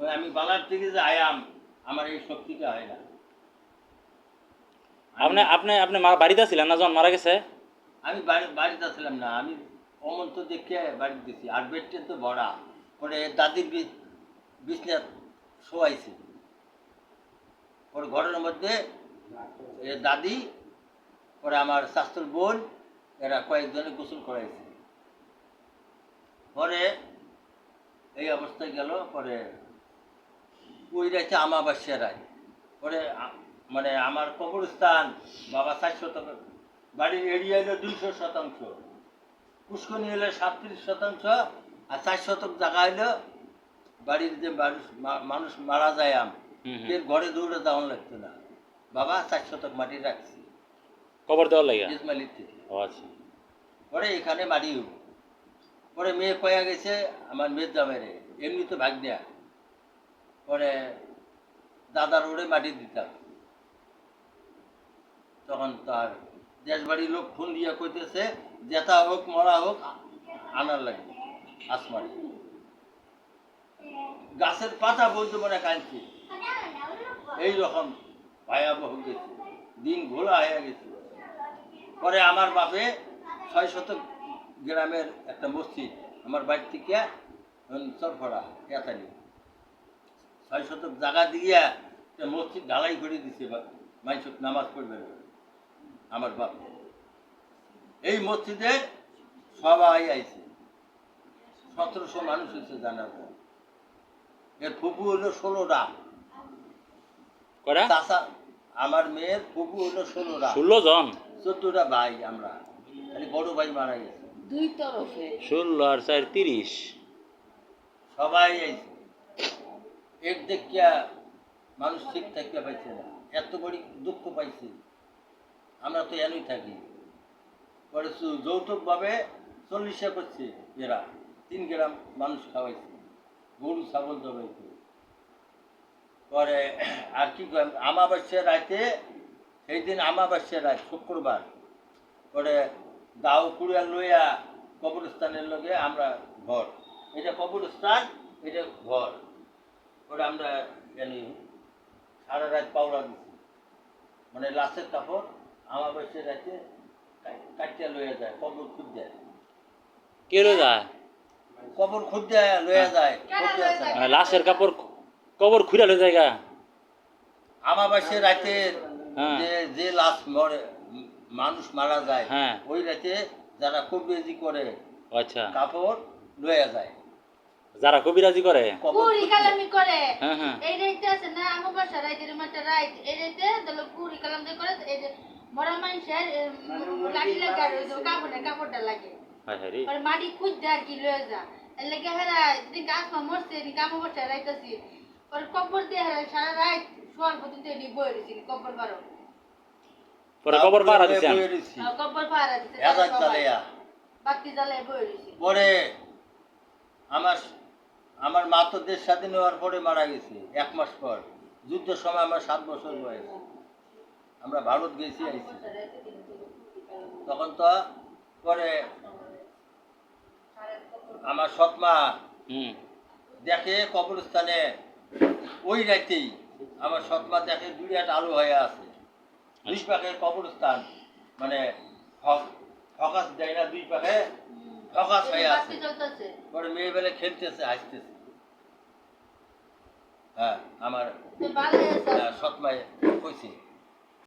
ওই আমি বালার থেকে যে আয়াম আমার এই শক্তিটা হয় না। আপনি আপনি আপনি বাড়িতে ছিলেন না যখন মারা গেছে? আমি বাড়ি বাড়িতে ছিলাম না আমি অমন্ত দেখে বাড়িতে গেছি। আর বেডটা তো ভরা পরে দাদির বিছনা শোয়াইছে। ওর ঘরের মধ্যে দাদি পরে আমার শাস্ত্র বোন এরা কয়েকজনে গোসল করাইছে। পরে এই অবস্থায় গেল পরে ওই রাইছে আমাবাস্যা রায় পরে মানে আমার কবরস্থান বাবা ষাট শতাংশ বাড়ির এরিয়া হলো দুইশো শতাংশ। পুষ্কনি হলো সাতত্রিশ শতাংশ আর চার শতক জায়গা হলো বাড়ির যে মানুষ মানুষ মারা যায় আম। এর ঘরে দৌড়ে যাওয়ান লাগতো না। বাবা চার শতক মাটি রাখছি। কবর দেওয়ার লাগে ইসমাইলির থেকে। আচ্ছা। পরে এখানে মাটি হইব। পরে মেয়ে কয়া গেছে আমার মেয়ের জামাইরে। এমনি তো ভাগ দেয়া পরে দাদার ওরে মাটি দিতাম। তখন তার দেশবাড়ির লোক ফোন দিয়ে কইতেছে জেতা হোক, মরা হোক, আনার লাগে, আসমানে। গাছের পাতা বলতে মনে কাঁদছে। এই রকম ভয়াবহ গেছে। দিন ঘোলা হয়ে গেছে। পরে আমার বাপে ছয় শতক গ্রামের একটা মসজিদ, আমার বাড়ি থেকে চরফড়া কেতালি ছয় শতক জায়গা দিয়ে মসজিদ ঢালাই করে দিছে মাইসক নামাজ পড়বে আমার বাপ। এই মসজিদে সবাই আইছে। সতেরোশো মানুষ হয়েছে জানার পর। এর ফুপু হলো ষোলোটা। চাষা আমার মেয়ের ফুপু হলো ষোলোটা। ষোলো জন? চোদ্দটা ভাই আমরা। খালি বড় ভাই মারা গেছে। দুই তরফে। ষোলো আর চার তিরিশ। সবাই আইছে। এক দেখিয়া মানুষ ঠিক থাকতে পাইছে না। এত বড় দুঃখ পাইছে। আমরা তো এনই থাকি। পরে যৌতুকভাবে চল্লিশে করছে এরা। তিন গ্রাম মানুষ খাওয়াইছে। গরু ছাগল জবাইছে। পরে আর কি কয়, আমাবস্যার রাতে সেই দিন আমাবস্যার রাত শুক্রবার। পরে দাও কুড়িয়া লইয়া কবরস্থানের লগে আমরা ঘর। এটা কবরস্থান এটা ঘর। ওটা আমরা জানি সারা রাত পাওড়া দিচ্ছি মানে লাশের কাপড় আমাবস্যার রাতে কাটিয়া লইয়া যায় কবর খুঁজ যায় কে রয়ে যায় কবর লইয়া যায় কেন খুঁজ লইয়া যায়। লাশের কাপড় কবর খুঁড়া লয়ে যায় গা। আমাবাসের রাতে হ্যাঁ। যে যে লাশ মরে মানুষ মারা যায় হ্যাঁ। ওই রাতে যারা কবিরাজি করে আচ্ছা কাপড় লইয়া যায় যারা কবিরাজি করে। পুরি কালামি করে। হ্যাঁ হ্যাঁ। এই রাইতে আছে না আমার বাসা রাইতে মাঠে রাইত। এই রাইতে তাহলে পুরি কালাম দিয়ে করে এই যে মরা মানুষের লাঠি লাগা কাপড়ে কাপড়টা লাগে। হ্যাঁ হ্যাঁ রে। মাটি খুঁজ দেয় আর কি লয়ে যা। এর লাগে হেরা যদি গাছ মা মরছে নি কামো বসে রাইতাছি। পরে কব্বর দিয়ে হেরা সারা রাত শোয়ার পর্যন্ত নি বই রয়েছি কব্বর পারো পরে কবর পাড়া দিছেন বইয়ে রইছি। কব্বর পাহারা দিছে বাতি জ্বালায় বই রয়েছি পরে আমার আমার মা তো দেশ স্বাধীন হওয়ার পরে মারা গেছে এক মাস পর। যুদ্ধের সময় আমার সাত বছর বয়স। আমরা ভারত গেছি আইছি। তখন তো পরে আমার সৎমা হুম। দেখে কবরস্থানে ওই রাতেই আমার সৎমা দেখে দুই হাত আলু হয়ে আছে। দুই পাখে কবরস্থান মানে ফকাস দেয় না দুই পাখে ফকাস হয়ে আছে। পরে মেয়ে বেলে খেলতেছে হাসতেছে। হ্যাঁ আমার সৎমায় কইছে।